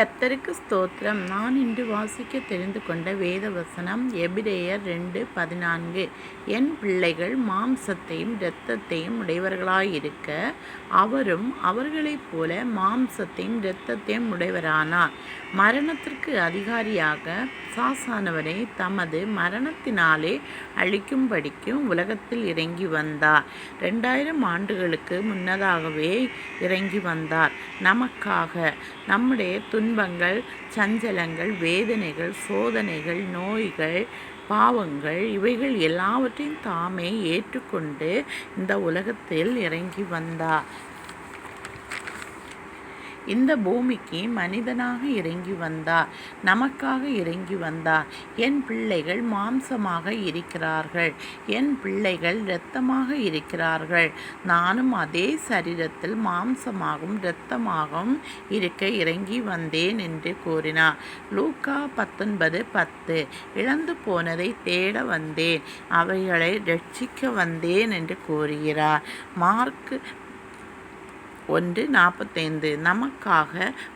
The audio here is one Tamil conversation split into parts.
கத்தருக்கு ஸ்தோத்திரம். நான் இன்று வாசிக்க தெரிந்து கொண்ட வேத வசனம் எபிரேயர் ரெண்டு பதினான்கு. என் பிள்ளைகள் மாம்சத்தையும் இரத்தத்தையும் உடையவர்களாயிருக்க அவரும் அவர்களைப் போல மாம்சத்தையும் இரத்தத்தையும் உடையவரானார். மரணத்திற்கு அதிகாரியாக சாசானவரை தமது மரணத்தினாலே அழிக்கும்படிக்கும் உலகத்தில் இறங்கி வந்தார். ரெண்டாயிரம் ஆண்டுகளுக்கு முன்னதாகவே இறங்கி வந்தார். நமக்காக நம்முடைய துன்பங்கள் சஞ்சலங்கள் வேதனைகள் சோதனைகள் நோய்கள் பாவங்கள் இவைகள் எல்லாவற்றையும் தாமே ஏற்றுக்கொண்டு இந்த உலகத்தில் இறங்கி வந்தார் இந்த பூமிக்கு மனிதனாக இறங்கி வந்தார் நமக்காக இறங்கி வந்தார் என் பிள்ளைகள் மாம்சமாக இருக்கிறார்கள் என் பிள்ளைகள் இரத்தமாக இருக்கிறார்கள். நானும் அதே சரீரத்தில் மாம்சமாகவும் இரத்தமாகவும் இருக்க இறங்கி வந்தேன் என்று கூறினார் லூக்கா பத்தொன்பது பத்து இழந்து போனதை தேட வந்தேன் அவைகளை ரட்சிக்க வந்தேன் என்று கூறுகிறார். மார்க் ஒன்று நாற்பத்தைந்து. நமக்காக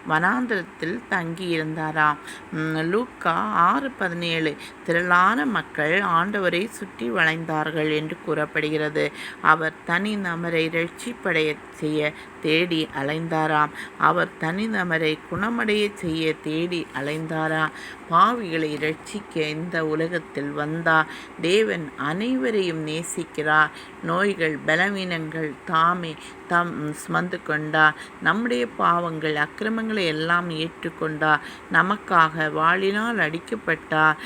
வனாந்திரத்தில் தங்கியிருந்தாராம். லூக்கா ஆறு பதினேழு. திரளான மக்கள் ஆண்டவரை சுற்றி வளைந்தார்கள் என்று கூறப்படுகிறது. அவர் தனி நபரை ரட்சிப்படைய செய்ய தேடி அலைந்தாராம். அவர் தனிநபரை குணமடைய செய்ய தேடி அலைந்தாராம். பாவிகளை ரட்சிக்க இந்த உலகத்தில் வந்தார். தேவன் அனைவரையும் நேசிக்கிறார். நோய்கள் பலவீனங்கள் தாமே தம் சுமந்து கொண்டார் நம்முடைய பாவங்கள் அக்கிரமங்களை எல்லாம் ஏற்றுக்கொண்டார் நமக்காக வாளினால் அடிக்கப்பட்டார்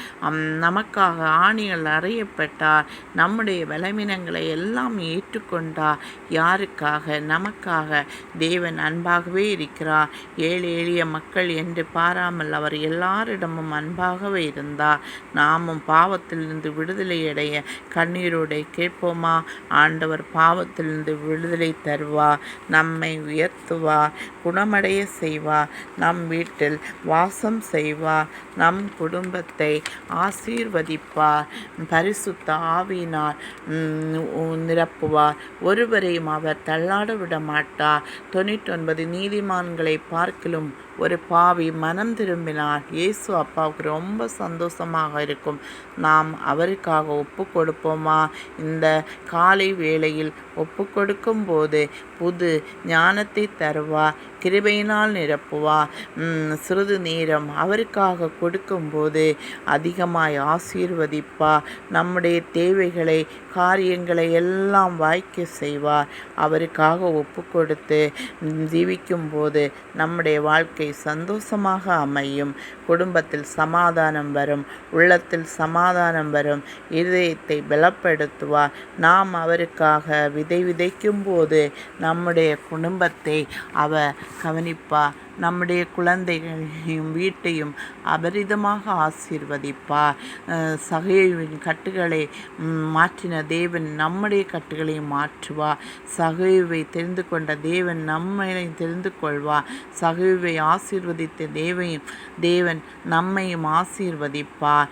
நமக்காக ஆணிகள் அறையப்பட்டார் நம்முடைய பலவீனங்களை எல்லாம் ஏற்றுக்கொண்டார் யாருக்காக? நமக்காக. தேவன் அன்பாகவே இருக்கிறார். ஏழை எளிய மக்கள் என்று பாராமல் அவர் எல்லாரிடமும் அன்பாகவே இருந்தார். நாமும் பாவத்திலிருந்து விடுதலை அடைய கண்ணீரோடை கேட்போமா? ஆண்டவர் பாவத்திலிருந்து விடுதலை தருவார். நம்மை உயர்த்துவார் குணமடைய செய்வார் நம் வீட்டில் வாசம் செய்வார் நம் குடும்பத்தை ஆசீர்வதிப்பார் பரிசுத்த ஆவினார் நிரப்புவார் ஒருவரையும் அவர் தள்ளாட விட மாட்டார் தொண்ணூற்றொன்பது நீதிமான்களை பார்க்கலும் ஒரு பாவி மனம் திரும்பினால் இயேசு அப்பாவுக்கு ரொம்ப சந்தோஷமாக இருக்கும். நாம் அவருக்காக ஒப்பு கொடுப்போமா? இந்த காலை வேளையில் ஒப்பு கொடுக்கும் போது புது ஞானத்தை தருவார் கிருபையினால் நிரப்புவார் சிறிது நேரம் அவருக்காக கொடுக்கும்போது அதிகமாய் ஆசீர்வதிப்பார் நம்முடைய தேவைகளை காரியங்களை எல்லாம் வாய்க்க செய்வார் அவருக்காக ஒப்பு கொடுத்து ஜீவிக்கும் போது நம்முடைய வாழ்க்கை சந்தோஷமாக அமையும். குடும்பத்தில் சமாதானம் வரும். உள்ளத்தில் சமாதானம் வரும். இதயத்தை பலப்படுத்துவார் நாம் அவருக்காக விதை விதைக்கும் போது நம்முடைய குடும்பத்தை அவ கவனிப்பா. நம்முடைய குழந்தைகளையும் வீட்டையும் அபரிதமாக ஆசீர்வதிப்பா. சகைவின் கட்டுகளை மாற்றின தேவன் நம்முடைய கட்டுகளையும் மாற்றுவா. சகைவை தெரிந்து கொண்ட தேவன் நம்மை தெரிந்து கொள்வா. சகைவை ஆசீர்வதித்த தேவையும் தேவன் நம்மையும் ஆசீர்வதிப்பார்.